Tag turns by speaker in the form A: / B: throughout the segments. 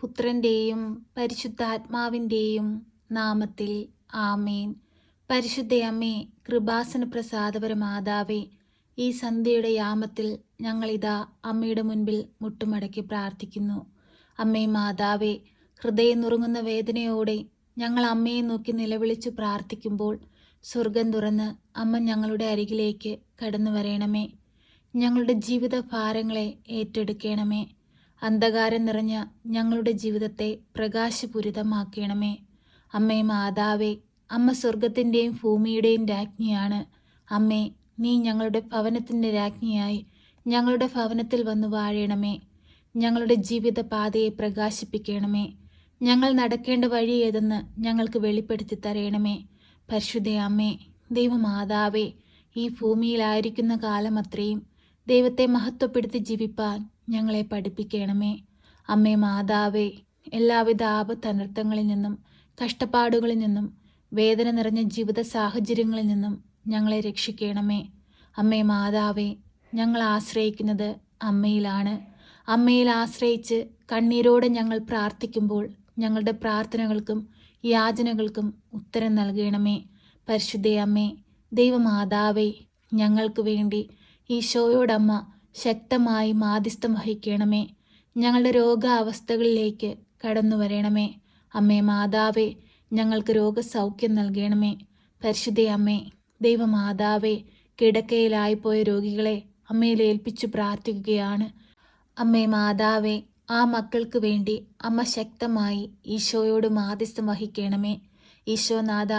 A: പുത്രന്റെയും പരിശുദ്ധാത്മാവിന്റെയും നാമത്തിൽ ആമേൻ. പരിശുദ്ധയമ്മേ കൃപാസന പ്രസാദപര മാതാവേ ഈ സന്ധ്യയുടെ യാമത്തിൽ ഞങ്ങളിതാ അമ്മയുടെ മുൻപിൽ മുട്ടുമടക്കി പ്രാർത്ഥിക്കുന്നു. അമ്മേ മാതാവേ ഹൃദയം നുറുങ്ങുന്ന വേദനയോടെ ഞങ്ങൾ അമ്മയെ നോക്കി നിലവിളിച്ചു പ്രാർത്ഥിക്കുമ്പോൾ സ്വർഗം തുറന്ന് അമ്മ ഞങ്ങളുടെ അരികിലേക്ക് കടന്നു വരയണമേ ഞങ്ങളുടെ ജീവിത ഭാരങ്ങളെ ഏറ്റെടുക്കണമേ. അന്ധകാരം നിറഞ്ഞ ഞങ്ങളുടെ ജീവിതത്തെ പ്രകാശപൂരിതമാക്കണമേ. അമ്മേ മാതാവേ അമ്മ സ്വർഗത്തിന്റെയും ഭൂമിയുടെയും രാജ്ഞിയാണ്. അമ്മേ നീ ഞങ്ങളുടെ ഭവനത്തിന്റെ രാജ്ഞിയായി ഞങ്ങളുടെ ഭവനത്തിൽ വന്നു വാഴണമേ. ഞങ്ങളുടെ ജീവിത പാതയെ പ്രകാശിപ്പിക്കണമേ. ഞങ്ങൾ നടക്കേണ്ട വഴി ഏതെന്ന് ഞങ്ങൾക്ക് വെളിപ്പെടുത്തി തരയണമേ പരിശുദ്ധ അമ്മേ ദൈവമാതാവേ ഈ ഭൂമിയിലായിരിക്കുന്ന കാലം അത്രയും ദൈവത്തെ മഹത്വപ്പെടുത്തി ജീവിപ്പാൻ ഞങ്ങളെ പഠിപ്പിക്കണമേ. അമ്മേ മാതാവേ എല്ലാവിധ ആപത്തനർത്ഥങ്ങളിൽ നിന്നും കഷ്ടപ്പാടുകളിൽ നിന്നും വേദന നിറഞ്ഞ ജീവിത സാഹചര്യങ്ങളിൽ നിന്നും ഞങ്ങളെ രക്ഷിക്കണമേ. അമ്മേ മാതാവേ ഞങ്ങൾ ആശ്രയിക്കുന്നത് അമ്മയിലാണ്. അമ്മയിൽ ആശ്രയിച്ച് കണ്ണീരോടെ ഞങ്ങൾ പ്രാർത്ഥിക്കുമ്പോൾ ഞങ്ങളുടെ പ്രാർത്ഥനകൾക്കും യാചനകൾക്കും ഉത്തരം നൽകണമേ. പരിശുദ്ധ അമ്മേ ദൈവമാതാവേ ഞങ്ങൾക്ക് വേണ്ടി ഈശോയോടമ്മ ശക്തമായി മാധ്യസ്ഥം വഹിക്കണമേ. ഞങ്ങളുടെ രോഗാവസ്ഥകളിലേക്ക് കടന്നു വരണമേ അമ്മേ മാതാവേ ഞങ്ങൾക്ക് രോഗസൗഖ്യം നൽകണമേ. പരിശുദ്ധ അമ്മേ ദൈവമാതാവേ കിടക്കയിലായിപ്പോയ രോഗികളെ അമ്മയിൽ ഏൽപ്പിച്ചു പ്രാർത്ഥിക്കുകയാണ്. അമ്മേ മാതാവേ ആ മക്കൾക്ക് വേണ്ടി അമ്മ ശക്തമായി ഈശോയോട് മാധ്യസ്ഥം വഹിക്കണമേ. ഈശോനാഥ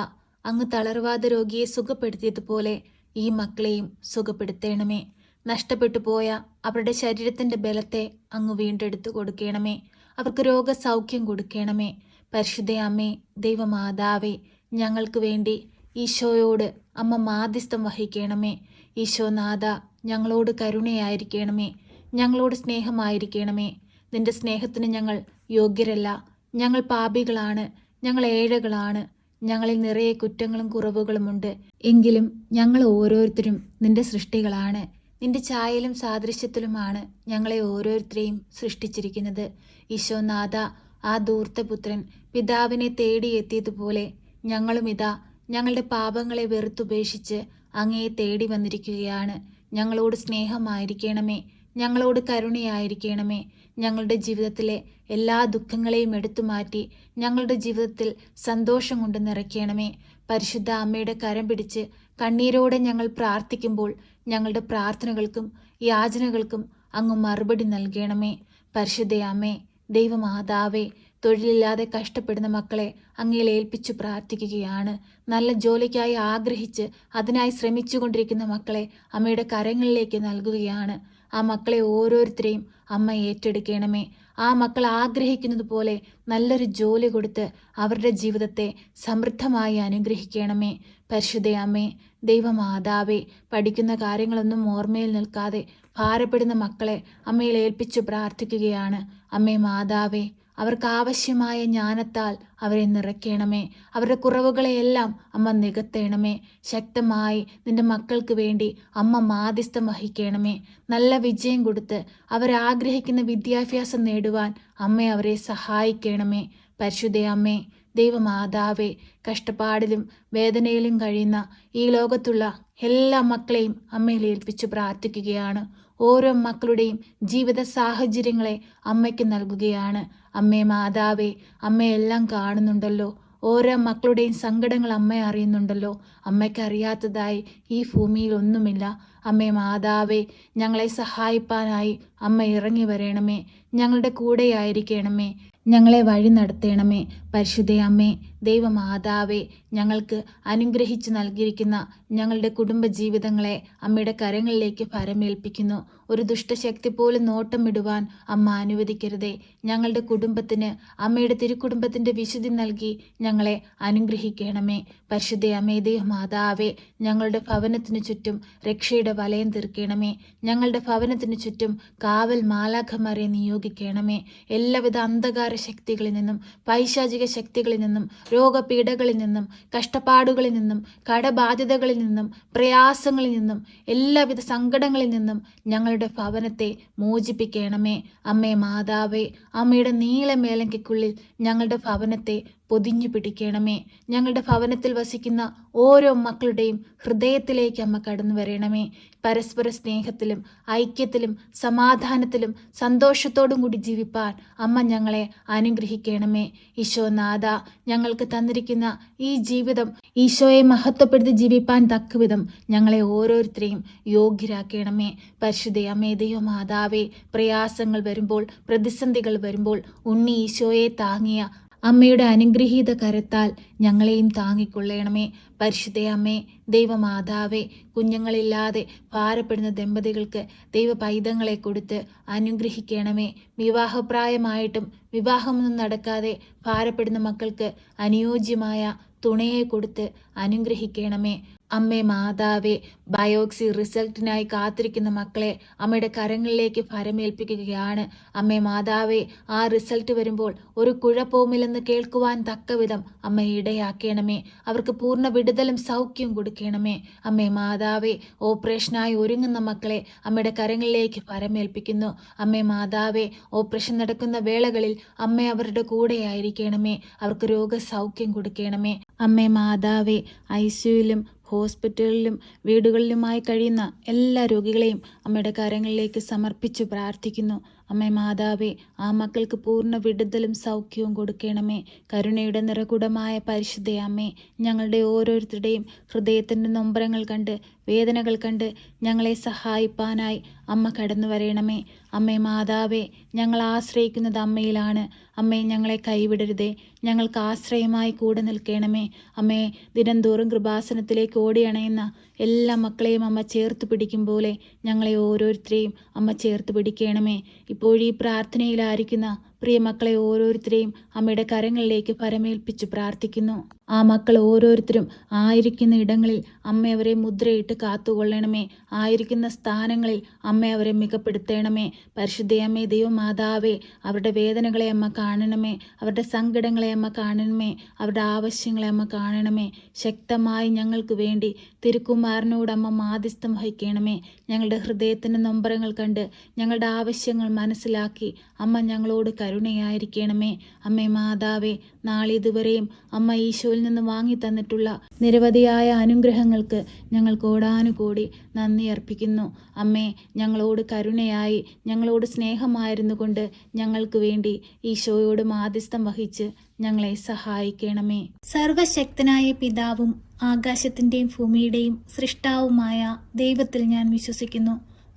A: അങ്ങ് തളർവാദ രോഗിയെ സുഖപ്പെടുത്തിയതുപോലെ ഈ മക്കളെയും സുഖപ്പെടുത്തണമേ. നഷ്ടപ്പെട്ടു പോയ അവരുടെ ശരീരത്തിന്റെ ബലത്തെ അങ്ങ് വീണ്ടെടുത്തു കൊടുക്കണമേ. അവർക്ക് രോഗസൗഖ്യം കൊടുക്കണമേ. പരിശുദ്ധ അമ്മേ ദൈവമാതാവേ ഞങ്ങൾക്ക് വേണ്ടി ഈശോയോട് അമ്മ മാധ്യസ്ഥം വഹിക്കണമേ. ഈശോനാഥ ഞങ്ങളോട് കരുണയായിരിക്കണമേ. ഞങ്ങളോട് സ്നേഹമായിരിക്കണമേ. നിന്റെ സ്നേഹത്തിന് ഞങ്ങൾ യോഗ്യരല്ല. ഞങ്ങൾ പാപികളാണ്. ഞങ്ങൾ ഏഴകളാണ്. ഞങ്ങളിൽ നിറയെ കുറ്റങ്ങളും കുറവുകളുമുണ്ട്. എങ്കിലും ഞങ്ങൾ ഓരോരുത്തരും നിന്റെ സൃഷ്ടികളാണ്. നിന്റെ ചായയിലും സാദൃശ്യത്തിലുമാണ് ഞങ്ങളെ ഓരോരുത്തരെയും സൃഷ്ടിച്ചിരിക്കുന്നത്. ഈശോനാഥ ആ ധൂർത്തപുത്രൻ പിതാവിനെ തേടിയെത്തിയതുപോലെ ഞങ്ങളും ഇതാ ഞങ്ങളുടെ പാപങ്ങളെ വെറുത്തുപേക്ഷിച്ച് അങ്ങയെ തേടി വന്നിരിക്കുകയാണ്. ഞങ്ങളോട് സ്നേഹമായിരിക്കണമേ ഞങ്ങളോട് കരുണയായിരിക്കണമേ ഞങ്ങളുടെ ജീവിതത്തിലെ എല്ലാ ദുഃഖങ്ങളെയും എടുത്തു മാറ്റി ഞങ്ങളുടെ ജീവിതത്തിൽ സന്തോഷം കൊണ്ട് നിറയ്ക്കണമേ. പരിശുദ്ധ അമ്മയുടെ കരം പിടിച്ച് കണ്ണീരോടെ ഞങ്ങൾ പ്രാർത്ഥിക്കുമ്പോൾ ഞങ്ങളുടെ പ്രാർത്ഥനകൾക്കും യാചനകൾക്കും അങ്ങ് മറുപടി നൽകണമേ. പരിശുദ്ധയാമേ ദൈവമാതാവേ തൊഴിലില്ലാതെ കഷ്ടപ്പെടുന്ന മക്കളെ അങ്ങയിൽ ഏൽപ്പിച്ചു പ്രാർത്ഥിക്കുകയാണ്. നല്ല ജോലിക്കായി ആഗ്രഹിച്ച് അതിനായി ശ്രമിച്ചുകൊണ്ടിരിക്കുന്ന മക്കളെ അമ്മയുടെ കരങ്ങളിലേക്ക് നൽകുകയാണ്. ആ മക്കളെ ഓരോരുത്തരെയും അമ്മ ഏറ്റെടുക്കണമേ. ആ മക്കൾ ആഗ്രഹിക്കുന്നത് പോലെ നല്ലൊരു ജോലി കൊടുത്ത് അവരുടെ ജീവിതത്തെ സമൃദ്ധമായി അനുഗ്രഹിക്കണമേ. പരിശുദ്ധ അമ്മേ ദൈവമാതാവേ പഠിക്കുന്ന കാര്യങ്ങളൊന്നും ഓർമ്മയിൽ നിൽക്കാതെ ഭാരപ്പെടുന്ന മക്കളെ അമ്മയിൽ ഏൽപ്പിച്ചു പ്രാർത്ഥിക്കുകയാണ്. അമ്മേ മാതാവേ അവർക്ക് ആവശ്യമായ ജ്ഞാനത്താൽ അവരെ നിറയ്ക്കണമേ. അവരുടെ കുറവുകളെയെല്ലാം അമ്മ നികത്തേണമേ. ശക്തമായി നിന്റെ മക്കൾക്ക് വേണ്ടി അമ്മ മാധ്യസ്ഥം വഹിക്കണമേ. നല്ല വിജയം കൊടുത്ത് അവരാഗ്രഹിക്കുന്ന വിദ്യാഭ്യാസം നേടുവാൻ അമ്മ അവരെ സഹായിക്കണമേ. പരിശുദ്ധ അമ്മേ ദൈവമാതാവേ കഷ്ടപ്പാടിലും വേദനയിലും കഴിയുന്ന ഈ ലോകത്തുള്ള എല്ലാ മക്കളെയും അമ്മയിൽ ഏൽപ്പിച്ചു പ്രാർത്ഥിക്കുകയാണ്. ഓരോ മക്കളുടെയും ജീവിത സാഹചര്യങ്ങളെ അമ്മയ്ക്ക് നൽകുകയാണ്. അമ്മേ മാതാവേ അമ്മയെല്ലാം കാണുന്നുണ്ടല്ലോ. ഓരോ മക്കളുടെയും സങ്കടങ്ങൾ അമ്മ അറിയുന്നുണ്ടല്ലോ. അമ്മയ്ക്ക് അറിയാത്തതായി ഈ ഭൂമിയിൽ ഒന്നുമില്ല. അമ്മേ മാതാവേ ഞങ്ങളെ സഹായിപ്പാനായി അമ്മ ഇറങ്ങി വരണമേ. ഞങ്ങളുടെ കൂടെയായിരിക്കണമേ. ഞങ്ങളെ വഴി നടത്തേണമേ പരിശുദ്ധ അമ്മേ ദൈവമാതാവേ ഞങ്ങൾക്ക് അനുഗ്രഹിച്ച് നൽകിയിരിക്കുന്ന ഞങ്ങളുടെ കുടുംബജീവിതങ്ങളെ അമ്മയുടെ കരങ്ങളിലേക്ക് ഫരമേൽപ്പിക്കുന്നു ഒരു ദുഷ്ടശക്തി പോലും നോട്ടമിടുവാൻ അമ്മ അനുവദിക്കരുതേ. ഞങ്ങളുടെ കുടുംബത്തിന് അമ്മയുടെ തിരുക്കുടുംബത്തിന്റെ വിശുദ്ധി നൽകി ഞങ്ങളെ അനുഗ്രഹിക്കണമേ. പരിശുദ്ധ അമ്മേ ദൈവമാതാവെ ഞങ്ങളുടെ ഭവനത്തിനു ചുറ്റും രക്ഷയുടെ വലയം തീർക്കണമേ. ഞങ്ങളുടെ ഭവനത്തിനു ചുറ്റും കാവൽ മാലാഖമാരെ നിയോഗിക്കണമേ. എല്ലാവിധ അന്ധകാര ശക്തികളിൽ നിന്നും പൈശാചിക ശക്തികളിൽ നിന്നും രോഗപീഠകളിൽ നിന്നും കഷ്ടപ്പാടുകളിൽ നിന്നും കടബാധ്യതകളിൽ നിന്നും പ്രയാസങ്ങളിൽ നിന്നും എല്ലാവിധ സങ്കടങ്ങളിൽ നിന്നും ഞങ്ങളുടെ ഭവനത്തെ മോചിപ്പിക്കണമേ. അമ്മേ മാതാവേ അമ്മയുടെ നീളമേലങ്കയ്ക്കുള്ളിൽ ഞങ്ങളുടെ ഭവനത്തെ പൊതിഞ്ഞു പിടിക്കണമേ. ഞങ്ങളുടെ ഭവനത്തിൽ വസിക്കുന്ന ഓരോ മക്കളുടെയും ഹൃദയത്തിലേക്ക് അമ്മ കടന്നു വരണമേ. പരസ്പര സ്നേഹത്തിലും ഐക്യത്തിലും സമാധാനത്തിലും സന്തോഷത്തോടും കൂടി ജീവിപ്പാൻ അമ്മ ഞങ്ങളെ അനുഗ്രഹിക്കണമേ. ഈശോനാഥ ഞങ്ങൾക്ക് തന്നിരിക്കുന്ന ഈ ജീവിതം ഈശോയെ മഹത്വപ്പെടുത്തി ജീവിപ്പാൻ തക്കവിധം ഞങ്ങളെ ഓരോരുത്തരെയും യോഗ്യരാക്കണമേ. പരിശുദ്ധ അമ്മേ ദൈവമാതാവേ പ്രയാസങ്ങൾ വരുമ്പോൾ പ്രതിസന്ധികൾ വരുമ്പോൾ ഉണ്ണി ഈശോയെ താങ്ങിയ അമ്മയുടെ അനുഗ്രഹീത കരത്താൽ ഞങ്ങളെയും താങ്ങിക്കൊള്ളണമേ. പരിശുദ്ധ അമ്മേ ദൈവമാതാവേ കുഞ്ഞുങ്ങളില്ലാതെ ഭാരപ്പെടുന്ന ദമ്പതികൾക്ക് ദൈവ പൈതങ്ങളെ കൊടുത്ത് അനുഗ്രഹിക്കണമേ. വിവാഹപ്രായമായിട്ടും വിവാഹമൊന്നും നടക്കാതെ ഭാരപ്പെടുന്ന മക്കൾക്ക് അനുയോജ്യമായ തുണയെ കൊടുത്ത് അനുഗ്രഹിക്കണമേ. അമ്മേ മാതാവേ ബയോക്സി റിസൾട്ടിനായി കാത്തിരിക്കുന്ന മക്കളെ അമ്മയുടെ കരങ്ങളിലേക്ക് ഫരമേൽപ്പിക്കുകയാണ് അമ്മേ മാതാവേ ആ റിസൾട്ട് വരുമ്പോൾ ഒരു കുഴപ്പവുമില്ലെന്ന് കേൾക്കുവാൻ തക്കവിധം അമ്മ ഇടയാക്കണമേ. അവർക്ക് പൂർണ വിടുതലും സൗഖ്യവും കൊടുക്കണമേ. അമ്മേ മാതാവേ ഓപ്പറേഷനായി ഒരുങ്ങുന്ന മക്കളെ അമ്മയുടെ കരങ്ങളിലേക്ക് ഫരമേൽപ്പിക്കുന്നു അമ്മേ മാതാവേ ഓപ്പറേഷൻ നടക്കുന്ന വേളകളിൽ അമ്മ അവരുടെ കൂടെയായിരിക്കണമേ. അവർക്ക് രോഗസൗഖ്യം കൊടുക്കണമേ. അമ്മേ മാതാവേ ഐസിയുലും ഹോസ്പിറ്റലിലും വീടുകളിലുമായി കഴിയുന്ന എല്ലാ രോഗികളെയും അമ്മയുടെ കരങ്ങളിലേക്ക് സമർപ്പിച്ചു പ്രാർത്ഥിക്കുന്നു. അമ്മേ മാതാവേ ആ മക്കൾക്ക് പൂർണ വിടുതലും സൗഖ്യവും കൊടുക്കണമേ. കരുണയുടെ നിറകുടമായ പരിശുദ്ധ അമ്മേ ഞങ്ങളുടെ ഓരോരുത്തരുടെയും ഹൃദയത്തിന്റെ നൊമ്പരങ്ങൾ കണ്ട് വേദനകൾ കണ്ട് ഞങ്ങളെ സഹായിപ്പാനായി അമ്മ കടന്നു വരണമേ അമ്മേ മാതാവേ ഞങ്ങൾ ആശ്രയിക്കുന്നത് അമ്മയിലാണ്. അമ്മേ ഞങ്ങളെ കൈവിടരുതേ. ഞങ്ങൾക്ക് ആശ്രയമായി കൂടെ നിൽക്കണമേ. അമ്മേ ദിനംതോറും കൃപാസനത്തിലേക്ക് ഓടിയണയുന്ന എല്ലാ മക്കളെയും അമ്മ ചേർത്ത് പിടിക്കും പോലെ ഞങ്ങളെ ഓരോരുത്തരെയും അമ്മ ചേർത്ത് പിടിക്കണമേ. ഇപ്പോഴീ പ്രാർത്ഥനയിലായിരിക്കുന്ന പ്രിയ മക്കളെ ഓരോരുത്തരെയും അമ്മയുടെ കരങ്ങളിലേക്ക് പരമേൽപ്പിച്ച് പ്രാർത്ഥിക്കുന്നു. ആ മക്കൾ ഓരോരുത്തരും ആയിരിക്കുന്ന ഇടങ്ങളിൽ അമ്മ അവരെ മുദ്രയിട്ട് കാത്തുകൊള്ളണമേ. ആയിരിക്കുന്ന സ്ഥാനങ്ങളിൽ അമ്മ അവരെ മികപ്പെടുത്തണമേ. പരിശുദ്ധയമ്മേ ദൈവമാതാവേ അവരുടെ വേദനകളെ അമ്മ കാണണമേ. അവരുടെ സങ്കടങ്ങളെ അമ്മ കാണണമേ. അവരുടെ ആവശ്യങ്ങളെ അമ്മ കാണണമേ. ശക്തമായി ഞങ്ങൾക്ക് വേണ്ടി തിരുക്കുമാരനോട് അമ്മ മാധ്യസ്ഥം വഹിക്കണമേ. ഞങ്ങളുടെ ഹൃദയത്തിന്റെ നൊമ്പരങ്ങൾ കണ്ട് ഞങ്ങളുടെ ആവശ്യങ്ങൾ മനസ്സിലാക്കി അമ്മ ഞങ്ങളോട് കരുണയായിരിക്കണമേ. അമ്മേ മാതാവേ നാളിതുവരെയും അമ്മ ഈശോയിൽ നിന്ന് വാങ്ങി തന്നിട്ടുള്ള നിരവധിയായ അനുഗ്രഹങ്ങൾക്ക് ഞങ്ങൾ കോടാനുകൂടി നന്ദി അർപ്പിക്കുന്നു. അമ്മേ ഞങ്ങളോട് കരുണയായി ഞങ്ങളോട് സ്നേഹമായിരുന്നു കൊണ്ട് ഞങ്ങൾക്ക് വേണ്ടി ഈശോയോട് മാധ്യസ്ഥം വഹിച്ച് ഞങ്ങളെ സഹായിക്കണമേ. സർവശക്തനായ പിതാവും ആകാശത്തിന്റെയും ഭൂമിയുടെയും സൃഷ്ടാവുമായ ദൈവത്തിൽ ഞാൻ വിശ്വസിക്കുന്നു.